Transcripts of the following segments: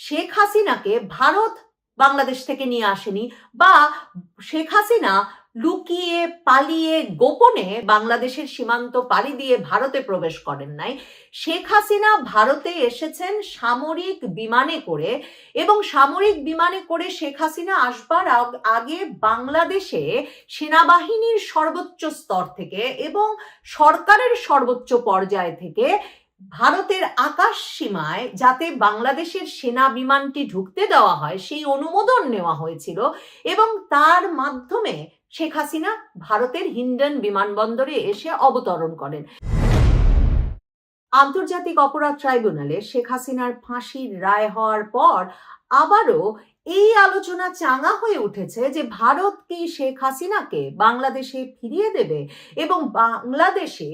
শেখ হাসিনাকে ভারত বাংলাদেশ থেকে নিয়ে আসেনি বা শেখ হাসিনা লুকিয়ে পালিয়ে গোপনে বাংলাদেশের সীমান্ত পাড়ি দিয়ে ভারতে প্রবেশ করেন নাই। শেখ হাসিনা ভারতে এসেছেন সামরিক বিমানে করে এবং সামরিক বিমানে করে শেখ হাসিনা আসবার আগে বাংলাদেশে সেনাবাহিনীর সর্বোচ্চ স্তর থেকে এবং সরকারের সর্বোচ্চ পর্যায় থেকে ভারতের আকাশ সীমায় যাতে বাংলাদেশের সেনা বিমানটি ঢুকতে দেওয়া হয়, সেই অনুমোদন নেওয়া হয়েছিল এবং তার মাধ্যমে শেখ হাসিনা ভারতের হিন্ডন বিমানবন্দরে এসে অবতরণ করেন। আন্তর্জাতিক অপরাধ ট্রাইব্যুনালে শেখ হাসিনার ফাঁসির রায় হওয়ার পর আবারও এই আলোচনা চাঙা হয়ে উঠেছে যে ভারত কি শেখ হাসিনাকে বাংলাদেশে ফিরিয়ে দেবে এবং বাংলাদেশে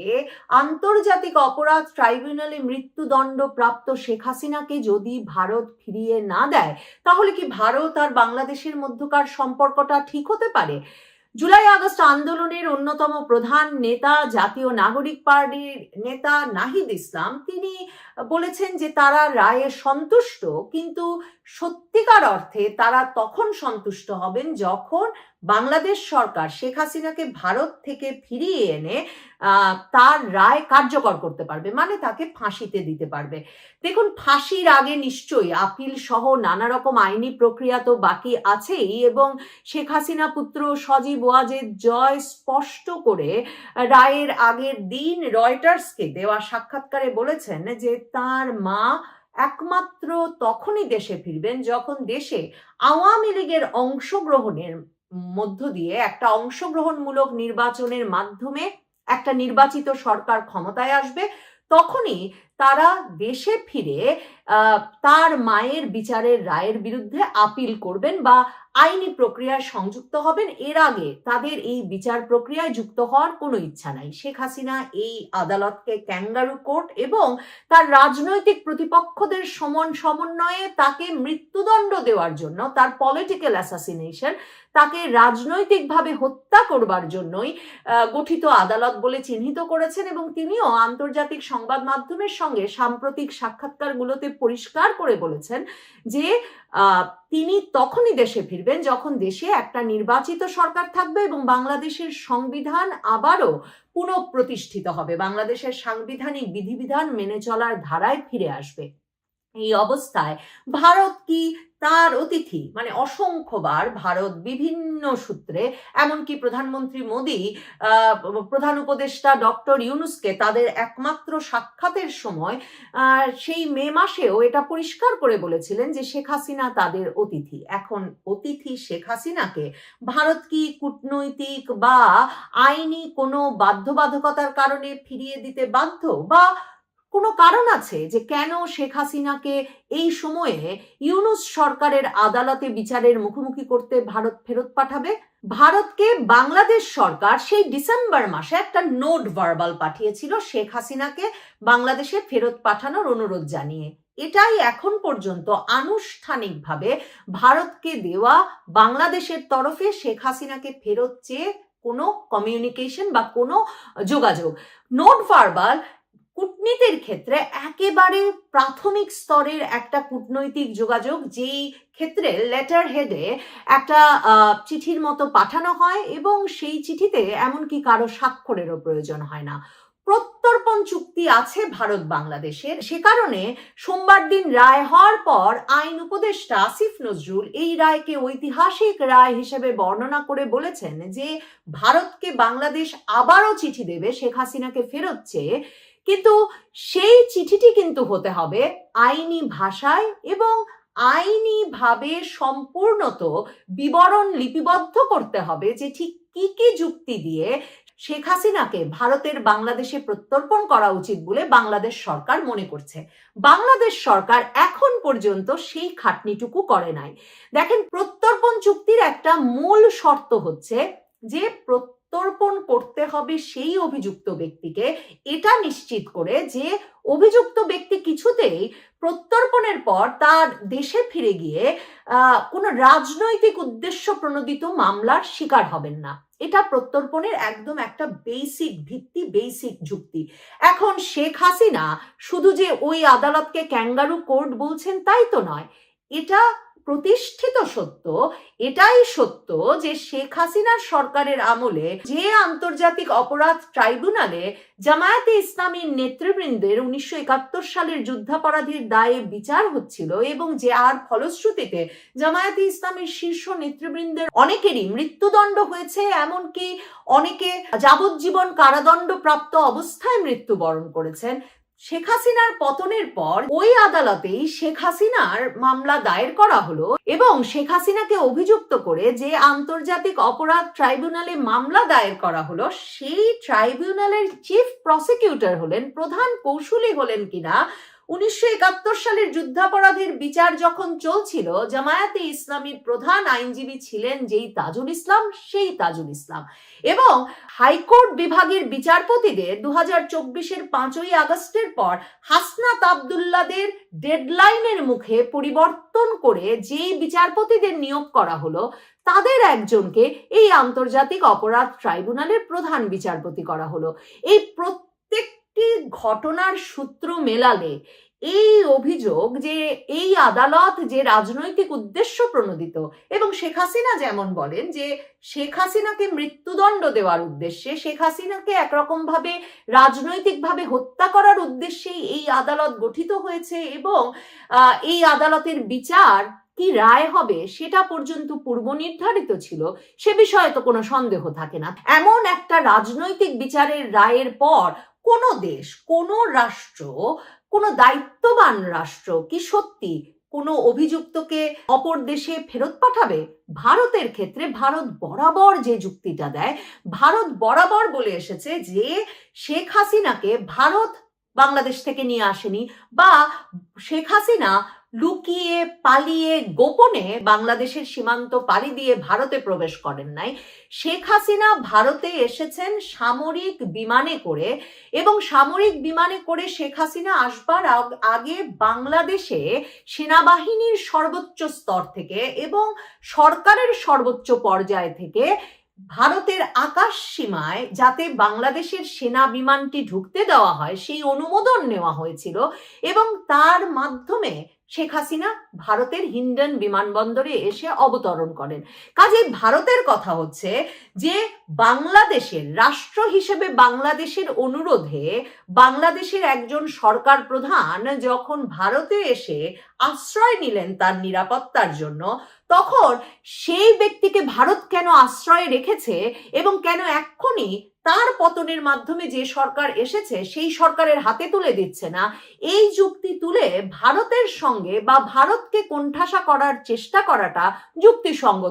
আন্তর্জাতিক অপরাধ ট্রাইব্যুনালে মৃত্যুদণ্ড প্রাপ্ত শেখ হাসিনাকে যদি ভারত ফিরিয়ে না দেয়, তাহলে কি ভারত আর বাংলাদেশের মধ্যকার সম্পর্কটা ঠিক হতে পারে? জুলাই, আগস্ট আন্দোলনের অন্যতম প্রধান নেতা, জাতীয় নাগরিক পার্টির নেতা নাহিদ ইসলাম, তিনি বলেছেন যে তারা রায়ে সন্তুষ্ট, কিন্তু সত্যিকার অর্থে তারা তখন সন্তুষ্ট হবেন যখন বাংলাদেশ সরকার শেখ হাসিনাকে ভারত থেকে ফিরিয়ে এনে তার রায় কার্যকর করতে পারবে মানে তাকে ফাঁসিতে দিতে পারবে। দেখুন, ফাঁসির আগে নিশ্চয়ই আপিল সহ নানা রকম আইনি প্রক্রিয়া তো বাকি আছেই এবং শেখ হাসিনা পুত্র সজীব ওয়াজেদ জয় স্পষ্ট করে রায়ের আগের দিন রয়টার্সকে দেওয়া সাক্ষাৎকারে বলেছেন যে তার মা একমাত্র তখনই দেশে ফিরবেন যখন দেশে আওয়ামী লীগের অংশগ্রহণের মধ্য দিয়ে একটা অংশগ্রহণমূলক নির্বাচনের মাধ্যমে একটা নির্বাচিত সরকার ক্ষমতায় আসবে তখনই তারা দেশে ফিরে তার মায়ের বিচারের রায়ের বিরুদ্ধে আপিল করবেন বা আইনি প্রক্রিয়ায় সংযুক্ত হবেন। এর আগে তাদের এই বিচার প্রক্রিয়ায় যুক্ত হওয়ার কোনো ইচ্ছা নাই। শেখ হাসিনা এই আদালতকে ক্যাঙ্গারু কোর্ট এবং তার রাজনৈতিক প্রতিপক্ষদের সমন সমন্বয়ে তাকে মৃত্যুদণ্ড দেওয়ার জন্য, তার পলিটিক্যাল অ্যাসাসিনেশন তাকে রাজনৈতিকভাবে হত্যা করবার জন্যই গঠিত আদালত বলে চিহ্নিত করেছেন এবং তিনিও আন্তর্জাতিক সংবাদ মাধ্যমের সঙ্গে সাম্প্রতিক সাক্ষাৎকারগুলোতে পরিষ্কার করে বলেছেন যে তিনি তখনই দেশে ফিরবেন যখন দেশে একটা নির্বাচিত সরকার থাকবে এবং বাংলাদেশের সংবিধান আবারও পুনঃপ্রতিষ্ঠিত হবে। বাংলাদেশের সাংবিধানিক বিধিবিধান মেনে চলার ধারায় ফিরে আসবে। এই অবস্থায় ভারত কি তার অতিথি মানে অসংখ্যবার ভারত বিভিন্ন সূত্রে, এমনকি প্রধানমন্ত্রী মোদী প্রধান উপদেষ্টা ডক্টর ইউনুসকে তাদের একমাত্র সাক্ষাতের সময় সেই মে মাসেও এটা পরিষ্কার করে বলেছিলেন যে শেখ হাসিনা তাদের অতিথি। এখন অতিথি শেখ হাসিনাকে ভারত কি কূটনৈতিক বা আইনি কোনো বাধ্যবাধকতার কারণে ফিরিয়ে দিতে বাধ্য? বা কোনো কারণ আছে যে কেন শেখ হাসিনাকে এই সময়ে ইউনুস সরকারের আদালতে বিচারের মুখোমুখি করতে ভারত ফেরত পাঠাবে? ভারতকে বাংলাদেশ সরকার সেই ডিসেম্বর মাসে একটা নোট ভার্বাল পাঠিয়েছিল শেখ হাসিনাকে বাংলাদেশে ফেরত পাঠানোর অনুরোধ জানিয়ে। এটাই এখন পর্যন্ত আনুষ্ঠানিকভাবে ভারতকে দেওয়া বাংলাদেশের তরফে শেখ হাসিনাকে ফেরত চেয়ে কোনো কমিউনিকেশন বা কোনো যোগাযোগ। নোট ভার্বাল কূটনীতির ক্ষেত্রে একেবারে প্রাথমিক স্তরের একটা কূটনৈতিক যোগাযোগ, যেই ক্ষেত্রে লেটার হেডে একটা চিঠির মতো পাঠানো হয় এবং সেই চিঠিতে এমনকি কারও স্বাক্ষরেরও প্রয়োজন হয় না। প্রত্যর্পণ চুক্তি আছে ভারত বাংলাদেশের। সে কারণে সোমবার দিন রায় হওয়ার পর আইন উপদেষ্টা আসিফ নজরুল এই রায়কে ঐতিহাসিক রায় হিসেবে বর্ণনা করে বলেছেন যে, ভারতকে বাংলাদেশ আবারও চিঠি দেবে, শেখ হাসিনাকে ফেরত চেয়ে কিন্তু সেই চিঠিটি কিন্তু হতে হবে আইনি ভাষায় এবং আইনিভাবে সম্পূর্ণত বিবরণ লিপিবদ্ধ করতে হবে যে ঠিক কি কি যুক্তি দিয়ে শেখ হাসিনাকে ভারতের বাংলাদেশে প্রত্যর্পণ করা উচিত বলে বাংলাদেশ সরকার মনে করছে। বাংলাদেশ সরকার এখন পর্যন্ত সেই খাটনিটুকু করে নাই। দেখেন, প্রত্যর্পণ চুক্তির একটা মূল শর্ত হচ্ছে যে প্রত্যর্পণ করতে হবে সেই অভিযুক্ত ব্যক্তিকে। এটা নিশ্চিত করে যে অভিযুক্ত ব্যক্তি কিছুতেই প্রত্যর্পণের পর তার দেশে ফিরে গিয়ে কোনো রাজনৈতিক উদ্দেশ্য প্রণোদিত মামলার শিকার হবেন না। এটা প্রত্যর্পণের একদম একটা বেসিক ভিত্তি বেসিক যুক্তি। এখন শেখ হাসিনা শুধু যে ওই আদালতকে ক্যাঙ্গারু কোর্ট বলছেন তাই তো নয় এটা প্রতিষ্ঠিত সত্য, এটাই সত্য যে শেখ হাসিনার সরকারের আমলে যে আন্তর্জাতিক অপরাধ ট্রাইব্যুনালে জামায়াতে ইসলামীর নেতৃবৃন্দের উনিশশো একাত্তর সালের যুদ্ধাপরাধীর দায়ে বিচার হচ্ছিল এবং যে আর ফলশ্রুতিতে জামায়াতে ইসলামের শীর্ষ নেতৃবৃন্দের অনেকেরই মৃত্যুদণ্ড হয়েছে, এমনকি অনেকে যাবজ্জীবন কারাদণ্ড প্রাপ্ত অবস্থায় মৃত্যুবরণ করেছেন। শেখ হাসিনার পতনের পর ওই আদালতেই শেখ হাসিনার মামলা দায়ের করা হলো এবং শেখ হাসিনাকে অভিযুক্ত করে যে আন্তর্জাতিক অপরাধ ট্রাইব্যুনালে মামলা দায়ের করা হলো, সেই ট্রাইব্যুনালের চিফ প্রসিকিউটর হলেন, প্রধান কৌশলী হলেন কিনা উনিশশো একাত্তর সালের যুদ্ধাপরাধের বিচার যখন চলছিল, জামায়াতে ইসলামীর প্রধান আইনজীবী ছিলেন যেই তাজুল ইসলাম, সেই তাজুল ইসলাম। এবং হাইকোর্ট বিভাগের বিচারপতিদের দু হাজার পাঁচই আগস্টের পর হাসনাত আবদুল্লাদের ডেডলাইনের মুখে পরিবর্তন করে যেই বিচারপতিদের নিয়োগ করা হলো, তাদের একজনকে এই আন্তর্জাতিক অপরাধ ট্রাইব্যুনালের প্রধান বিচারপতি করা হলো। এই প্রত্যেকটি ঘটনার সূত্র মেলালে এই অভিযোগ যে এই আদালত যে রাজনৈতিক উদ্দেশ্য প্রণোদিত এবং শেখ হাসিনা যেমন বলেন যে শেখ হাসিনাকে মৃত্যুদণ্ড দেওয়ার উদ্দেশ্যে, শেখ হাসিনাকে একরকম ভাবে রাজনৈতিকভাবে হত্যা করার উদ্দেশ্যেই এই আদালত গঠিত হয়েছে এবং এই আদালতের বিচার কি রায় হবে সেটা পর্যন্ত পূর্ব নির্ধারিত ছিল। সে বিষয়ে তো কোনো সন্দেহ থাকে না। এমন একটা রাজনৈতিক বিচারের রায়ের পর কোনো দেশ, কোনো রাষ্ট্র, কোনো দায়িত্ববান রাষ্ট্র কি সত্যি কোনো অভিযুক্তকে অপর দেশে ফেরত পাঠাবে? ভারতের ক্ষেত্রে ভারত বরাবর যে যুক্তিটা দেয়, ভারত বরাবর বলে এসেছে যে শেখ হাসিনাকে ভারত বাংলাদেশ থেকে নিয়ে আসেনি বা শেখ হাসিনা লুকিয়ে পালিয়ে গোপনে বাংলাদেশের সীমান্ত পাড়ি দিয়ে ভারতে প্রবেশ করেন নাই। শেখ হাসিনা ভারতে এসেছেন সামরিক বিমানে করে এবং সামরিক বিমানে করে শেখ হাসিনা আসবার আগে বাংলাদেশে সেনাবাহিনীর সর্বোচ্চ স্তর থেকে এবং সরকারের সর্বোচ্চ পর্যায় থেকে ভারতের আকাশ সীমায় যাতে বাংলাদেশের সেনা বিমানটি ঢুকতে দেওয়া হয়, সেই অনুমোদন নেওয়া হয়েছিল এবং তার মাধ্যমে শেখ হাসিনা ভারতের হিন্ডন বিমানবন্দরে এসে অবতরণ করেন। কাজে ভারতের কথা হচ্ছে যে, বাংলাদেশের রাষ্ট্র হিসেবে বাংলাদেশের অনুরোধে বাংলাদেশের একজন সরকার প্রধান যখন ভারতে এসে আশ্রয় নিলেন তার নিরাপত্তার জন্য, তখন সেই ব্যক্তিকে ভারত কেন আশ্রয় রেখেছে এবং কেন এক্ষুনি তার পতনের মাধ্যমে যে সরকার এসেছে সেই সরকারের হাতে তুলে দিচ্ছে না, এই যুক্তি তুলে ভারতের সঙ্গে বা ভারতকে কোণঠাসা করার চেষ্টা করাটা যুক্তিসঙ্গত।